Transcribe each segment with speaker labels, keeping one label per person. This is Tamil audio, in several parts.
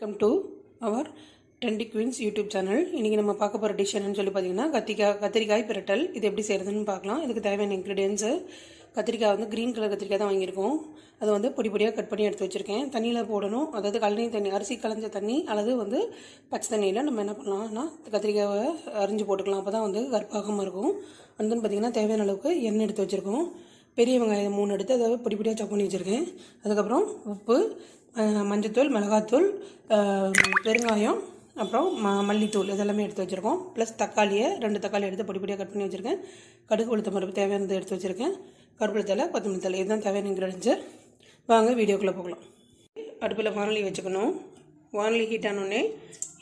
Speaker 1: Welcome to our trendy queens YouTube channel இன்றைக்கி நம்ம பார்க்க போகிற டிஷ் என்னன்னு சொல்லி பார்த்தீங்கன்னா கத்திரிக்காய் கத்திரிக்காய் பிரட்டல். இது எப்படி செய்கிறதுன்னு பார்க்கலாம். இதுக்கு தேவையான இன்க்ரீடியன்ஸு கத்திரிக்காய் வந்து க்ரீன் கலர் கத்திரிக்காய் தான் வாங்கியிருக்கோம். அதை வந்து பொடி பொடியாக கட் பண்ணி எடுத்து வச்சுருக்கேன். தண்ணியில் போடணும். அதாவது கழனி தண்ணி அரிசி களைஞ்ச தண்ணி அல்லது வந்து பச்சை தண்ணியில் நம்ம என்ன பண்ணலாம்னா கத்திரிக்காயை அரிஞ்சு போட்டுக்கலாம். அப்போ தான் வந்து கற்பாகமாக இருக்கும். வந்து பார்த்திங்கன்னா தேவையான அளவுக்கு எண்ணெய் எடுத்து வச்சுருக்கோம். பெரிய வெங்காயம் மூணு எடுத்து அதை பொடி பொடியாக சாப் பண்ணி வச்சுருக்கேன். அதுக்கப்புறம் உப்பு மஞ்சத்தூள் மிளகாத்தூள் பெருங்காயம் அப்புறம் ம மல்லித்தூள் இதெல்லாமே எடுத்து வச்சுருக்கோம். ப்ளஸ் தக்காளியை ரெண்டு தக்காளி எடுத்து பொடி பொடியாக கட் பண்ணி வச்சுருக்கேன். கடுகு உளுத்த மரப்பு தேவையானது எடுத்து வச்சுருக்கேன். கருவேப்பிலை தலை கொத்தமல்லி தலை இதுதான் தேவையான இன்க்ரீடியன்ஸு வாங்க வீடியோக்குள்ளே போகலாம். அடுப்பில் வானொலி வச்சுக்கணும். வானொலி ஹீட் ஆனோடனே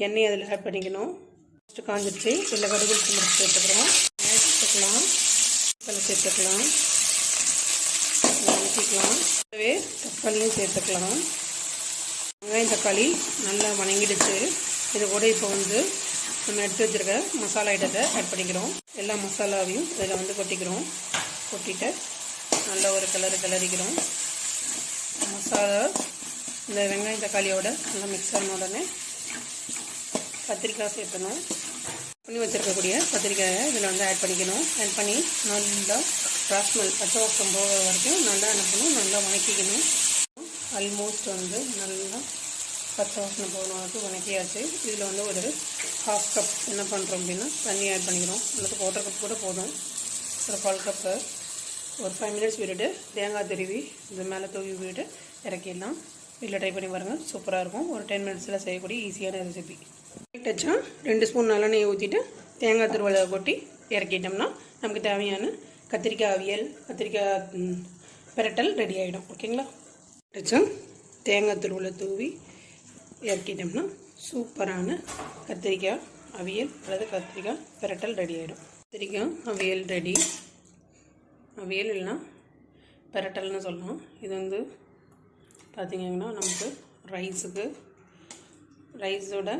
Speaker 1: எண்ணெய் அதில் ஆட் பண்ணிக்கணும். ஃபஸ்ட்டு காஞ்சிடுச்சு இல்லை கடுகு உளுத்த மரப்பு சேர்த்துக்கிறோம் சேர்த்துக்கலாம். தலை சேர்த்துக்கலாம். சேர்த்துக்கலாம். கூடவே தக்காளியும் சேர்த்துக்கலாம். வெங்காயம் தக்காளி நல்லா வணங்கிடுச்சு. இது கூட இப்போ வந்து நம்ம எடுத்து வச்சுருக்க மசாலா ஐட்டத்தை ஆட் பண்ணிக்கிறோம். எல்லா மசாலாவையும் இதில் வந்து கொட்டிக்கிறோம். கொட்டிட்டு நல்லா ஒரு கலர் கிளறிக்கிறோம். மசாலா இந்த வெங்காயம் தக்காளியோட நல்லா மிக்ஸ் ஆன உடனே கத்திரிக்காய் சேர்த்தணும் பண்ணி வச்சுருக்கக்கூடிய கத்திரிக்காயை இதில் வந்து ஆட் பண்ணிக்கணும். ஆட் பண்ணி நல்லா ராஸ்மல் பச்சை வாசம் போக வரைக்கும் நல்லா என்ன பண்ணணும் நல்லா வணக்கிக்கணும். ஆல்மோஸ்ட் வந்து நல்லா பச்சை வாசனை போகணும் அளவுக்கு வணக்கியாச்சு. இதில் வந்து ஒரு ஹாஃப் கப் என்ன பண்ணுறோம் அப்படின்னா தண்ணி ஆட் பண்ணிக்கிறோம். அல்லது குவார்டர் கப் கூட போதும். ஒரு கால் கப்பு ஒரு ஃபைவ் மினிட்ஸ் விட்டுட்டு தேங்காய் திருவி இது மேலே தூவி விட்டு இறக்கிடலாம். வீட்டில் ட்ரை பண்ணி பாருங்கள் சூப்பராக இருக்கும். ஒரு டென் மினிட்ஸில் செய்யக்கூடிய ஈஸியான ரெசிபி டச்சா ரெண்டு ஸ்பூன் நல்லெண்ணெய் ஊற்றிட்டு தேங்காய் துருவலை கொட்டி இறக்கிட்டோம்னா நமக்கு தேவையான கத்திரிக்காய் அவியல் கத்திரிக்காய் பிரட்டல் ரெடி ஆகிடும் ஓகேங்களா? டச்சா தேங்காய் துருவலை தூவி இறக்கிட்டோம்னா சூப்பரான கத்திரிக்காய் அவியல் அல்லது கத்திரிக்காய் பிரட்டல் ரெடி ஆகிடும் கத்திரிக்காய் அவியல் ரெடி அவியல் இல்லைன்னா பிரட்டல்னு சொல்லலாம். இது வந்து பார்த்திங்கன்னா நமக்கு ரைஸுக்கு ரைஸோட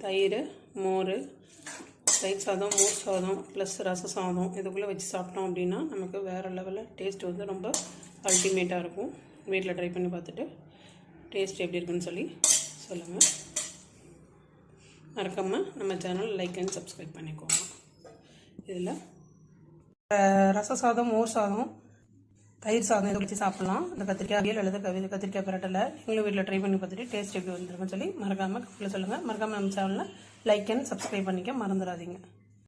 Speaker 1: தயிர் மோர் தயிர் சாதம் மோர் சாதம் ப்ளஸ் ரச சாதம் இதுக்குள்ளே வச்சு சாப்பிட்டோம் அப்படின்னா நமக்கு வேறு லெவலில் டேஸ்ட் வந்து ரொம்ப அல்டிமேட்டாக இருக்கும். வீட்டில் ட்ரை பண்ணி பார்த்துட்டு டேஸ்ட் எப்படி இருக்குன்னு சொல்லி சொல்லுங்கள் மறக்காமல் நம்ம சேனல் லைக் அண்ட் சப்ஸ்கிரைப் பண்ணிக்கோங்க. இதில் ரச சாதம் மோர் சாதம் தயிர் சாதம் இதை வச்சு சாப்பிட்லாம். இந்த கத்திரிக்காய் அவியல் அல்லது கவி கத்திரிக்காய் பரட்டலை நீங்களும் வீட்டில் ட்ரை பண்ணி பார்த்துட்டு டேஸ்ட் எப்படி வந்துருக்குன்னு சொல்லி மறக்காமல் கமெண்ட்டில் சொல்லுங்கள் மறக்காமல் நம்ம சேனலில் லைக் அண்ட் சப்ஸ்கிரைப் பண்ணிக்க மறந்துடாதீங்க.